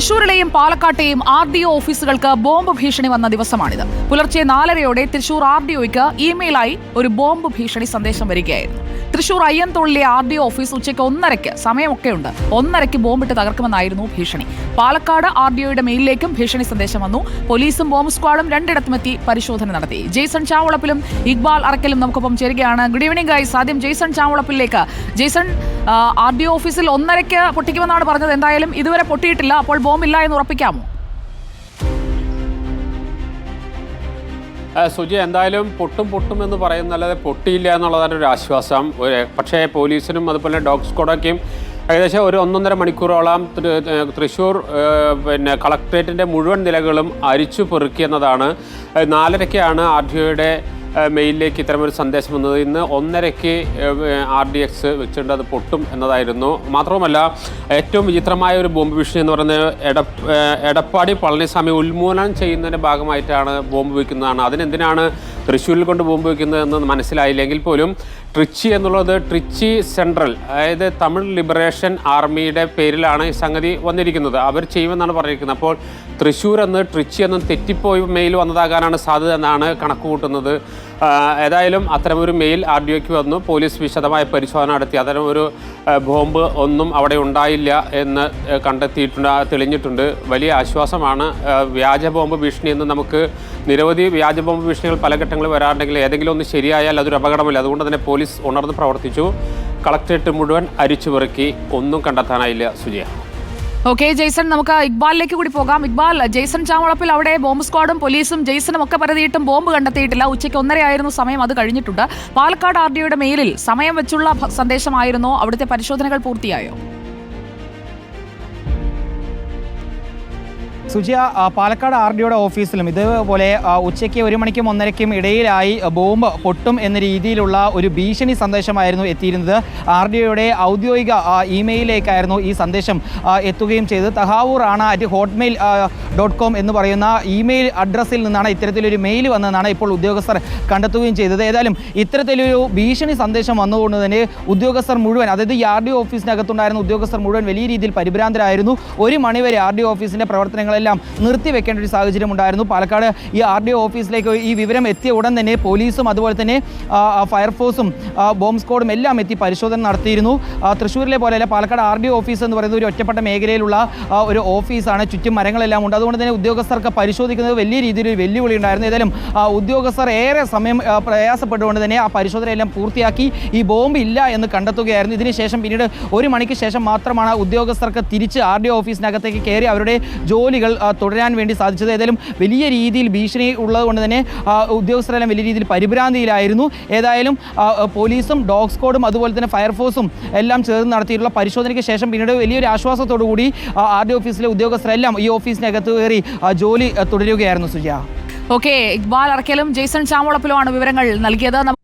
തൃശൂരിലെയും പാലക്കാട്ടെയും R D O ഓഫീസുകൾക്ക് bomb ഭീഷണി വന്ന ദിവസമാണിത്. പുലർച്ചെ നാലരയോടെ തൃശൂർ ആർ ഡി ഒയ്ക്ക് ഇമെയിലായി ഒരു ബോംബ് ഭീഷണി സന്ദേശം വരികയായിരുന്നു. തൃശൂർ അയ്യൻതൊള്ളിലെ ആർ ഡി ഓഫീസ് ഉച്ചയ്ക്ക് ഒന്നരയ്ക്ക് സമയമൊക്കെ ഉണ്ട് ഒന്നരയ്ക്ക് ബോംബിട്ട് തകർക്കുമെന്നായിരുന്നു ഭീഷണി. പാലക്കാട് ആർ ഡി ഒയുടെ മെയിലിലേക്കും ഭീഷണി സന്ദേശം വന്നു. പോലീസും ബോംബ് സ്ക്വാഡും രണ്ടിടത്തുമെത്തി പരിശോധന നടത്തി. ജെയ്സൺ ചാവളപ്പിലും ഇക്ബാൽ അറക്കലും നമുക്കൊപ്പം ചേരുകയാണ്. ഗുഡ് ഈവനിംഗ് ഗൈസ് ആദ്യം ജെയ്സൺ ചാവളപ്പിലേക്ക്. ജെയ്സൺ ആർ ഡി ഓഫീസിൽ ഒന്നരയ്ക്ക് പൊട്ടിക്കുമെന്നാണ് പറഞ്ഞത്. എന്തായാലും ഇതുവരെ പൊട്ടിയിട്ടില്ല. അപ്പോൾ ബോംബില്ല എന്ന് ഉറപ്പിക്കാമോ? സുജി എന്തായാലും പൊട്ടും പൊട്ടും എന്ന് പറയുന്നല്ലാതെ പൊട്ടിയില്ല എന്നുള്ളതാണ് ഒരു ആശ്വാസം. പക്ഷേ പോലീസിനും അതുപോലെ ഡോഗ് സ്ക്വാഡൊക്കെയും ഏകദേശം ഒരു ഒന്നൊന്നര മണിക്കൂറോളം തൃശ്ശൂർ പിന്നെ കളക്ട്രേറ്റിന്റെ മുഴുവൻ നിലകളും അരിച്ചു പെറുക്കിയെന്നതാണ് നാലരയ്ക്കാണ് ആർ ടി ഒയുടെ മെയിലിലേക്ക് ഇത്തരമൊരു സന്ദേശം വന്നത് ഇന്ന് ഒന്നരയ്ക്ക് ആർ ഡി എക്സ് വെച്ചിട്ടുണ്ട് അത് പൊട്ടും എന്നതായിരുന്നു. മാത്രവുമല്ല ഏറ്റവും വിചിത്രമായ ഒരു ബോംബ് ഭീഷണി എന്ന് പറയുന്നത് എട എടപ്പാടി പളനിസ്വാമി ഉന്മൂലനം ചെയ്യുന്നതിന്റെ ഭാഗമായിട്ടാണ് ബോംബ് വയ്ക്കുന്നതാണ് അതിനെന്തിനാണ് തൃശ്ശൂരിൽ കൊണ്ട് ബോംബ് വയ്ക്കുന്നത് എന്ന് മനസ്സിലായില്ലെങ്കിൽ പോലും ട്രിച്ചി എന്നുള്ളത് ട്രിച്ചി സെൻട്രൽ അതായത് തമിഴ് ലിബറേഷൻ ആർമിയുടെ പേരിലാണ് ഈ സംഗതി വന്നിരിക്കുന്നത്. അവർ ചെയ്യുമെന്നാണ് പറഞ്ഞിരിക്കുന്നത്. അപ്പോൾ തൃശ്ശൂർ എന്ന് ട്രിച്ചി എന്നും തെറ്റിപ്പോയി മെയിൽ വന്നതാകാനാണ് സാധ്യത എന്നാണ് കണക്ക് കൂട്ടുന്നത് ആ, ഏതായാലും അത്തരമൊരു മെയിൽ ആർ ഡി ഒക്ക് വന്നു. പോലീസ് വിശദമായ പരിശോധന നടത്തി. അത്തരമൊരു ബോംബ് ഒന്നും അവിടെ ഉണ്ടായില്ല എന്ന് കണ്ടെത്തിയിട്ടുണ്ട് തെളിഞ്ഞിട്ടുണ്ട്. വലിയ ആശ്വാസമാണ്. വ്യാജ ബോംബ് ഭീഷണി എന്ന് നമുക്ക് നിരവധി വ്യാജ ബോംബ് ഭീഷണികൾ പല ഘട്ടങ്ങളിൽ വരാറുണ്ടെങ്കിൽ ഏതെങ്കിലും ഒന്ന് ശരിയായാൽ അതൊരു അപകടമല്ല. അതുകൊണ്ട് തന്നെ പോലീസ് ഉണർന്ന് പ്രവർത്തിച്ചു. കളക്ട്രേറ്റ് മുഴുവൻ അരിച്ചു പെറുക്കി ഒന്നും കണ്ടെത്താനായില്ല സുജയ. ഓക്കെ ജെയ്സൺ നമുക്ക് ഇക്ബാലിലേക്ക് കൂടി പോകാം. ഇക്ബാൽ ജെയ്സൺ ചാവളപ്പിൽ അവിടെ ബോംബ് സ്ക്വാഡും പോലീസും ജെയ്സണും ഒക്കെ പരതിയിട്ടും ബോംബ് കണ്ടെത്തിയിട്ടില്ല. ഉച്ചയ്ക്ക് ഒന്നരയായിരുന്നു സമയം അത് കഴിഞ്ഞിട്ടുണ്ട്. പാലക്കാട് ആർ ഡിയുടെ മെയിലിൽ സമയം വെച്ചുള്ള സന്ദേശമായിരുന്നോ. അവിടുത്തെ പരിശോധനകൾ പൂർത്തിയായോ? സുജിയ പാലക്കാട് ആർ ഡിയുടെ ഓഫീസിലും ഇതുപോലെ ഉച്ചയ്ക്ക് ഒരു മണിക്കും ഒന്നരയ്ക്കും ഇടയിലായി ബോംബ് പൊട്ടും എന്ന രീതിയിലുള്ള ഒരു ഭീഷണി സന്ദേശമായിരുന്നു എത്തിയിരുന്നത്. ആർ ഡിയുടെ ഔദ്യോഗിക ഇമെയിലേക്കായിരുന്നു ഈ സന്ദേശം എത്തുകയും ചെയ്തത്. തഹാവൂർ ആണ് അറ്റ് ഹോട്ട്മെയിൽ ഡോട്ട് കോം എന്ന് പറയുന്ന ഇമെയിൽ അഡ്രസ്സിൽ നിന്നാണ് ഇത്തരത്തിലൊരു മെയിൽ വന്നതെന്നാണ് ഇപ്പോൾ ഉദ്യോഗസ്ഥർ കണ്ടെത്തുകയും ചെയ്തത്. ഏതായാലും ഇത്തരത്തിലൊരു ഭീഷണി സന്ദേശം വന്നുകൊണ്ട് തന്നെ ഉദ്യോഗസ്ഥർ മുഴുവൻ അതായത് ഈ ആർ ഡി ഓഫീസിനകത്തുണ്ടായിരുന്ന ഉദ്യോഗസ്ഥർ മുഴുവൻ വലിയ രീതിയിൽ പരിഭ്രാന്തരായിരുന്നു. ഒരു മണിവരെ ആർ ഡി ഓഫീസിന്റെ പ്രവർത്തനങ്ങളെല്ലാം നിർത്തിവെക്കേണ്ട ഒരു സാഹചര്യം ഉണ്ടായിരുന്നു. പാലക്കാട് ഈ ആർ ഡി ഒ ഓഫീസിലേക്ക് ഈ വിവരം എത്തിയ ഉടൻ തന്നെ പോലീസും അതുപോലെ തന്നെ ഫയർഫോഴ്സും ബോംബ് സ്ക്വാഡും എല്ലാം എത്തി പരിശോധന നടത്തിയിരുന്നു. തൃശ്ശൂരിലെ പോലെയല്ല പാലക്കാട് ആർ ഡി ഓഫീസ് എന്ന് പറയുന്നത് ഒരു ഒറ്റപ്പെട്ട മേഖലയിലുള്ള ഒരു ഓഫീസാണ്. ചുറ്റും മരങ്ങളെല്ലാം ഉണ്ട്. അതുകൊണ്ട് തന്നെ ഉദ്യോഗസ്ഥർക്ക് പരിശോധിക്കുന്നത് വലിയ രീതിയിൽ ഒരു വെല്ലുവിളി ഉണ്ടായിരുന്നു. ഏതായാലും ഉദ്യോഗസ്ഥർ ഏറെ സമയം പ്രയാസപ്പെട്ടുകൊണ്ട് തന്നെ ആ പരിശോധനയെല്ലാം പൂർത്തിയാക്കി ഈ ബോംബ് ഇല്ല എന്ന് കണ്ടെത്തുകയായിരുന്നു. ഇതിനുശേഷം പിന്നീട് ഒരു മണിക്ക് ശേഷം മാത്രമാണ് ഉദ്യോഗസ്ഥർക്ക് തിരിച്ച് ആർ ഡി ഓഫീസിനകത്തേക്ക് കയറി അവരുടെ ജോലികൾ തുടരാൻ വേണ്ടി സാധിച്ചത്. ഏതായാലും വലിയ രീതിയിൽ ഭീഷണി ഉള്ളതുകൊണ്ട് തന്നെ ഉദ്യോഗസ്ഥരെല്ലാം വലിയ രീതിയിൽ പരിഭ്രാന്തിയിലായിരുന്നു. ഏതായാലും പോലീസും ഡോഗ് സ്ക്വാഡും അതുപോലെ തന്നെ ഫയർഫോഴ്സും എല്ലാം ചേർന്ന് നടത്തിയിട്ടുള്ള പരിശോധനയ്ക്ക് ശേഷം പിന്നീട് വലിയൊരു ആശ്വാസത്തോടു കൂടി ആർ ഡി ഓഫീസിലെ ഉദ്യോഗസ്ഥരെല്ലാം ഈ ഓഫീസിനകത്ത് കയറി ജോലി തുടരുകയായിരുന്നു സുജ ഓക്കെ ഇക്ബാൽ അറക്കലും ജെയ്സൺ ചാമോളപ്പിലുമാണ് വിവരങ്ങൾ നൽകിയത്.